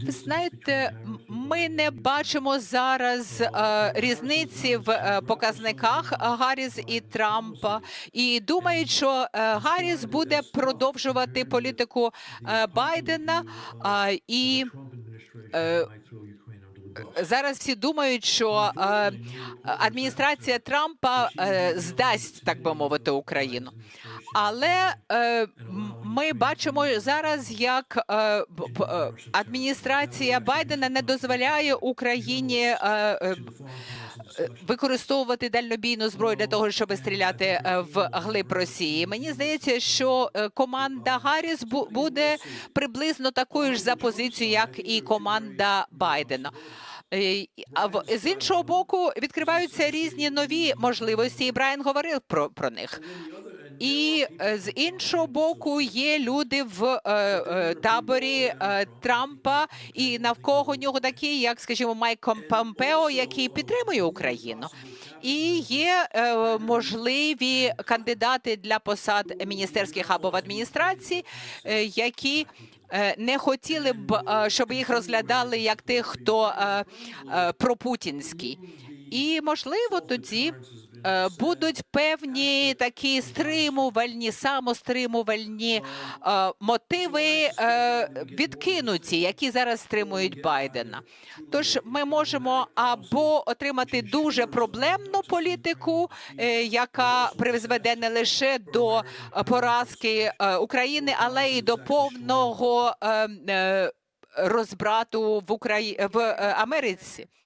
Ви знаєте, ми не бачимо зараз е, різниці в е, показниках Гарріс і Трампа, і думають, що е, Гарріс буде продовжувати політику е, Байдена. А, і е, зараз всі думають, що е, адміністрація Трампа е, здасть, так би мовити, Україну. Але е, ми бачимо зараз, як е, е, адміністрація Байдена не дозволяє Україні е, використовувати дальнобійну зброю для того, щоб стріляти в глиб Росії. Мені здається, що команда Гарріс буде приблизно такою ж за позицією, як і команда Байдена. А з іншого боку відкриваються різні нові можливості, і Брайан говорив про, про них. І е, з іншого боку є люди в е, е, таборі Трампа і навколо нього такі, як, скажімо, Майк Помпео, який підтримує Україну. І є можливі кандидати для посад міністерських або в адміністрації, які не хотіли б, щоб їх розглядали як тих, хто пропутінський. І можливо тоді е, будуть певні такі стримувальні, самостримувальні е, мотиви е, відкинуті, які зараз стримують Байдена. Тож ми можемо або отримати дуже проблемну політику, яка призведе не лише до поразки України, але й до повного е, е, розбрату в Украї... в Америці.